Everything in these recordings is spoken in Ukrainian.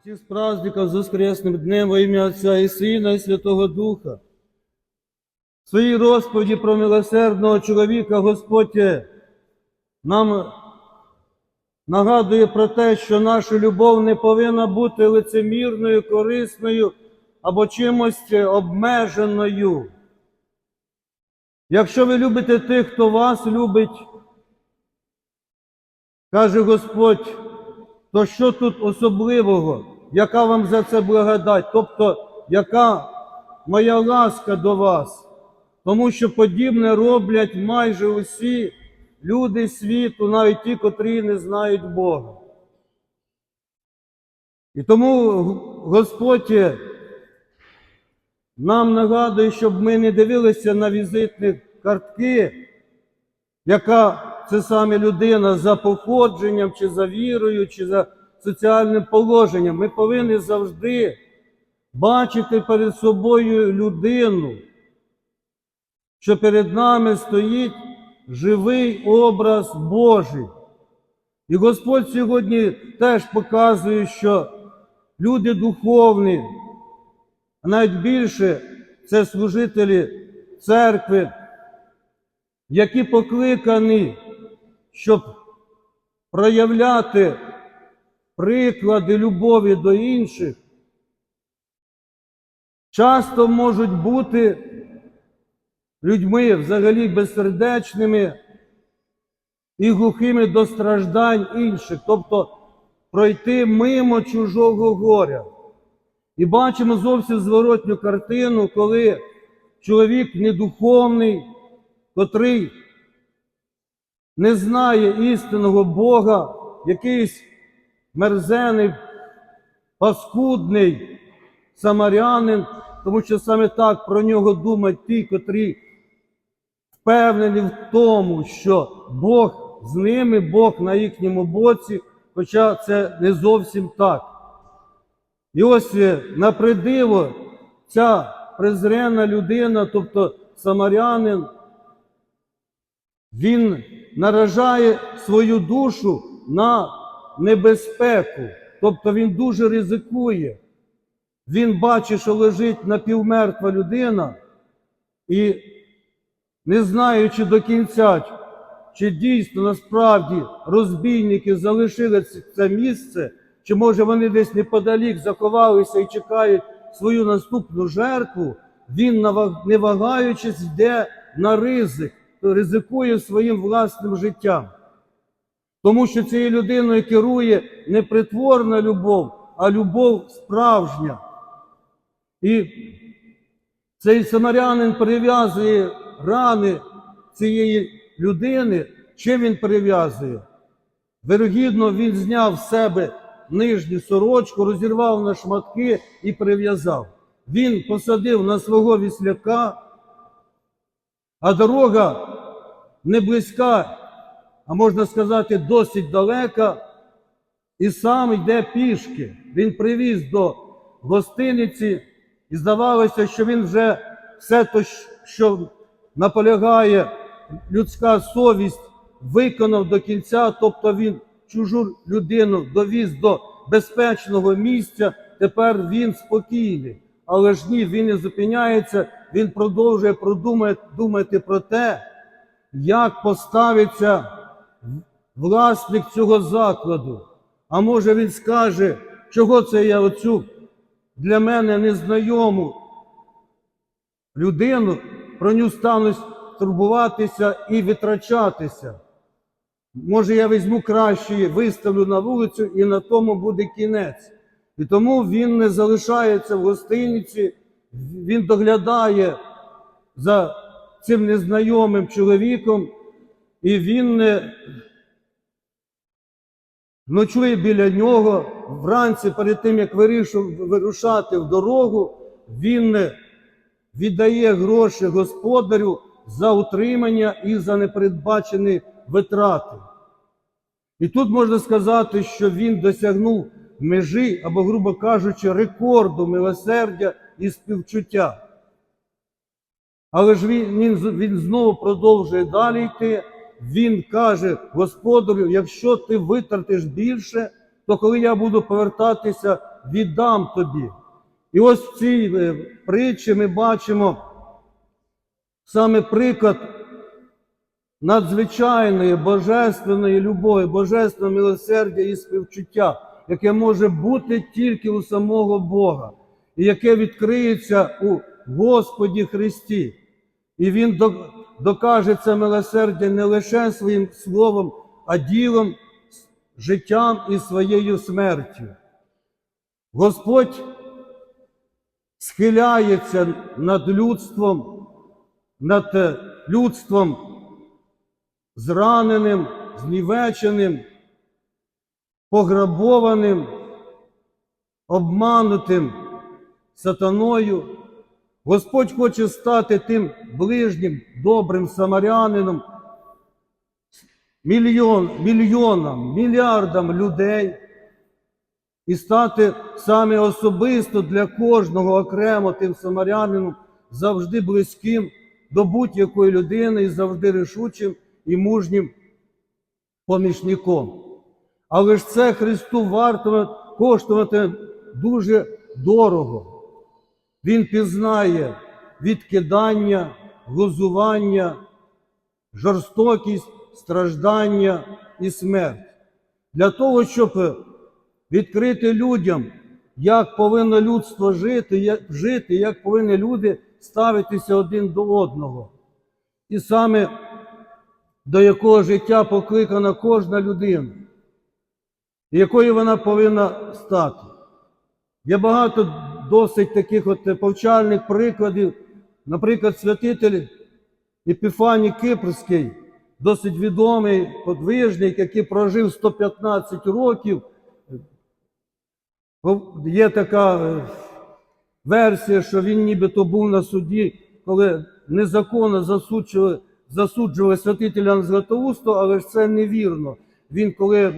Всіх з праздником з Воскресним днем во ім'я Отця і Сина, і Святого Духа. В своїй розповіді про милосердного чоловіка Господь нам нагадує про те, що наша любов не повинна бути лицемірною, корисною або чимось обмеженою. Якщо ви любите тих, хто вас любить, каже Господь, то що тут особливого? Яка вам за це благодать? Тобто, яка моя ласка до вас? Тому що подібне роблять майже усі люди світу, навіть ті, котрі не знають Бога. І тому Господь нам нагадує, щоб ми не дивилися на візитні картки, яка це саме людина за походженням, чи за вірою, чи за соціальним положенням. Ми повинні завжди бачити перед собою людину, що перед нами стоїть живий образ Божий. І Господь сьогодні теж показує, що люди духовні, а навіть більше це служителі церкви, які покликані, щоб проявляти приклади любові до інших, часто можуть бути людьми взагалі безсердечними і глухими до страждань інших, тобто пройти мимо чужого горя. І бачимо зовсім зворотню картину, коли чоловік недуховний, котрий не знає істинного Бога, якийсь мерзений, паскудний самарянин, тому що саме так про нього думають ті, котрі впевнені в тому, що Бог з ними, Бог на їхньому боці, хоча це не зовсім так. І ось е, на придиво ця презрена людина, тобто самарянин, він наражає свою душу на небезпеку, тобто він дуже ризикує. Він бачить, що лежить напівмертва людина, і не знаючи до кінця, чи дійсно насправді розбійники залишили це місце, чи може вони десь неподалік заховалися і чекають свою наступну жертву, він, не вагаючись, йде на ризик, ризикує своїм власним життям. Тому що цією людиною керує не притворна любов, а любов справжня. І цей самарянин перев'язує рани цієї людини. Чим він перев'язує? Вирогідно, він зняв з себе нижню сорочку, розірвав на шматки і перев'язав. Він посадив на свого вісляка, а дорога не близька, а можна сказати, досить далека, і сам йде пішки. Він привіз до гостиниці, і здавалося, що він вже все те, що наполягає людська совість, виконав до кінця, тобто він чужу людину довіз до безпечного місця, тепер він спокійний. Але ж ні, він не зупиняється, він продовжує продумати думати про те, як поставиться власник цього закладу. А може він скаже, чого це я оцю для мене незнайому людину про нього стану турбуватися і витрачатися. Може, я візьму краще, виставлю на вулицю, і на тому буде кінець. І тому він не залишається в гостиниці, він доглядає за цим незнайомим чоловіком, і він ночує біля нього. Вранці, перед тим, як вирішив вирушати в дорогу, він віддає гроші господарю за утримання і за непередбачені витрати. І тут можна сказати, що він досягнув межі або, грубо кажучи, рекорду милосердя і співчуття. Але ж він, він, він знову продовжує далі йти. Він каже господарю, якщо ти витратиш більше, то коли я буду повертатися віддам тобі. І ось в цій е, притчі ми бачимо саме приклад надзвичайної божественної любові, божественного милосердя і співчуття, яке може бути тільки у самого Бога, і яке відкриється у Господі Христі. І Він докаже це милосердя не лише своїм словом, а ділом, життям і своєю смертю. Господь схиляється над людством, над людством зраненим, знівеченим, пограбованим, обманутим сатаною. Господь хоче стати тим ближнім, добрим самарянином, мільйон, мільйонам, мільярдам людей і стати саме особисто для кожного окремо тим самарянином завжди близьким до будь-якої людини і завжди рішучим і мужнім помічником. Але ж це Христу варто коштувати дуже дорого. Він пізнає відкидання, глузування, жорстокість, страждання і смерть. Для того, щоб відкрити людям, як повинно людство жити, як жити, як повинні люди ставитися один до одного. І саме до якого життя покликана кожна людина, якою вона повинна стати. Є багато досить таких от повчальних прикладів. Наприклад, святитель Епіфаній Кипрський, досить відомий подвижник, який прожив 115 років. Є така е, версія, що він нібито був на суді, коли незаконно засуджували, засуджували святителя Златоусту, але ж це невірно. Він, коли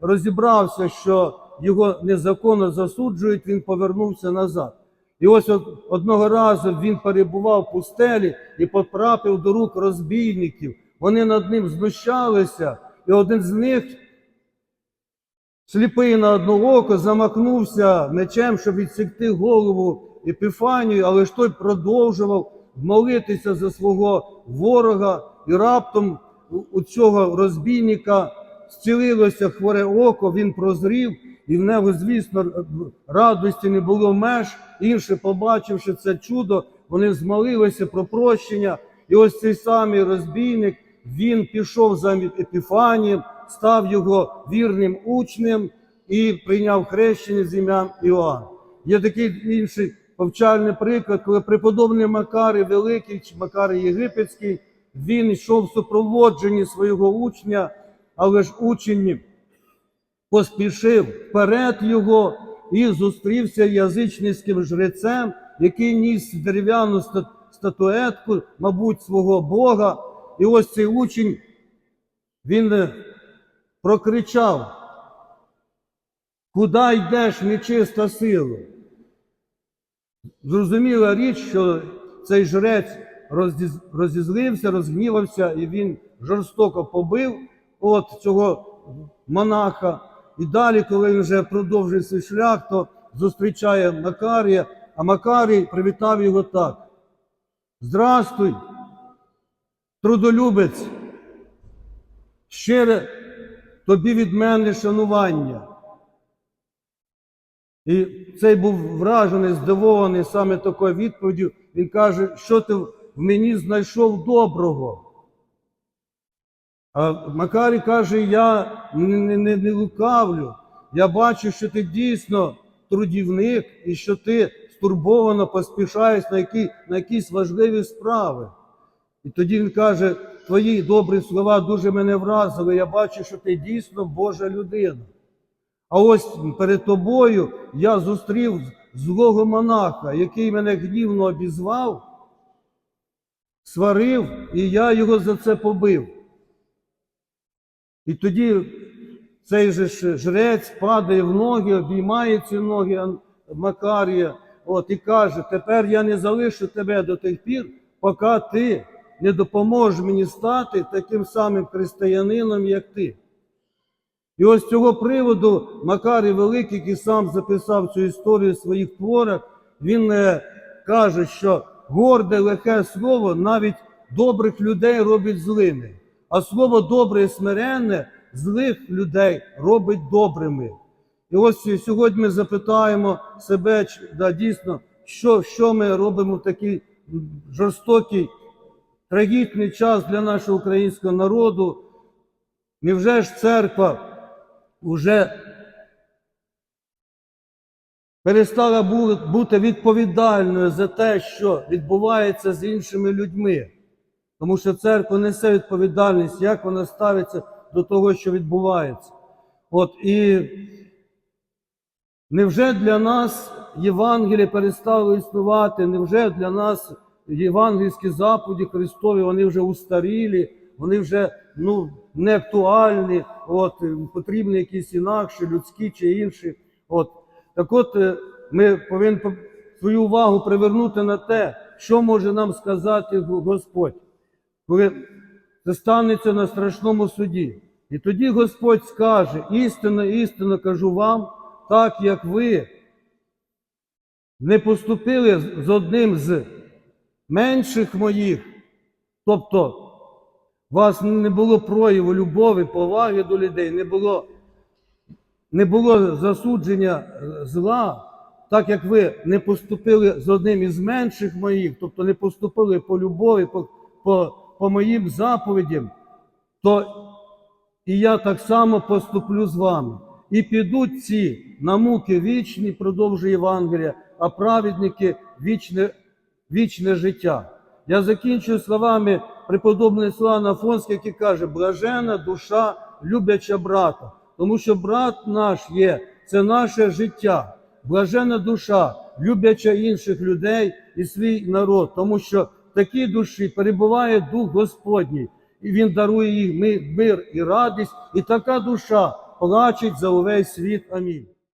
розібрався, що його незаконно засуджують, він повернувся назад. І ось од- одного разу він перебував в пустелі і потрапив до рук розбійників. Вони над ним знущалися, і один з них сліпий на одне око, замахнувся мечем, щоб відсікти голову Епіфанію, але ж той продовжував молитися за свого ворога, і раптом у цього розбійника зцілилося хворе око, він прозрів, і в нього, звісно, радості не було меж. Інші, побачивши це чудо, вони змолилися про прощення. І ось цей самий розбійник, він пішов за Епіфанієм, став його вірним учнем і прийняв хрещення з ім'ям Іоанн. Є такий інший повчальний приклад, коли преподобний Макарий Великий, чи Макарий Єгипетський, він йшов в супроводженні свого учня, але ж учень поспішив вперед його і зустрівся язичницьким жрецем, який ніс дерев'яну статуетку, мабуть, свого Бога. І ось цей учень, він е, прокричав, куди йдеш, нечиста сила? Зрозуміла річ, що цей жрець розізлився, розгнівався, і він жорстоко побив от цього монаха. І далі, коли він вже продовжує свій шлях, то зустрічає Макарія, а Макарій привітав його так. Здрастуй, трудолюбець, щире тобі від мене шанування. І цей був вражений, здивований саме такою відповіддю. Він каже, що ти в мені знайшов доброго. А Макарій каже, я не, не, не, лукавлю. Я бачу, що ти дійсно трудівник і що ти стурбовано поспішаєш на, які, на якісь важливі справи. І тоді він каже, твої добрі слова дуже мене вразили. Я бачу, що ти дійсно Божа людина. А ось перед тобою я зустрів злого монаха, який мене гнівно обізвав, сварив, і я його за це побив. І тоді цей же жрець падає в ноги, обіймає ці ноги Макарія, от, і каже: тепер я не залишу тебе до тих пір, поки ти не допоможеш мені стати таким самим християнином, як ти. І ось з цього приводу Макарій Великий, який сам записав цю історію в своїх творах, він е, каже, що горде, лихе слово навіть добрих людей робить злими, а слово добре і смиренне злих людей робить добрими. І ось сьогодні ми запитаємо себе, да, дійсно, що, що ми робимо в такий жорстокий, трагічний час для нашого українського народу. Невже ж церква вже перестала бути відповідальною за те, що відбувається з іншими людьми? Тому що церква несе відповідальність, як вона ставиться до того, що відбувається. От і невже для нас Євангеліє перестало існувати? Невже для нас євангельські заповіді Христові, вони вже устарілі, вони вже ну, не актуальні, от, потрібні якісь інакші, людські чи інші. От. Так от е, ми повинні свою увагу привернути на те, що може нам сказати Господь коли це станеться на страшному суді. І тоді Господь скаже: істинно, істинно кажу вам, так як ви не поступили з- одним з менших моїх, тобто у вас не було прояву любові, поваги до людей, не було, не було засудження зла, так як ви не поступили з одним із менших моїх, тобто не поступили по любові, по, по, по моїм заповідям, то і я так само поступлю з вами. І підуть ці на муки вічні, продовжує Євангелія, а праведники вічне, вічне життя. Я закінчую словами преподобного Слава Афонського, який каже: блажена душа, любляча брата, тому що брат наш є, це наше життя. Блажена душа, любляча інших людей і свій народ, тому що такій душі перебуває Дух Господній, і Він дарує їй мир і радість, і така душа плачеть за увесь світ. Амінь.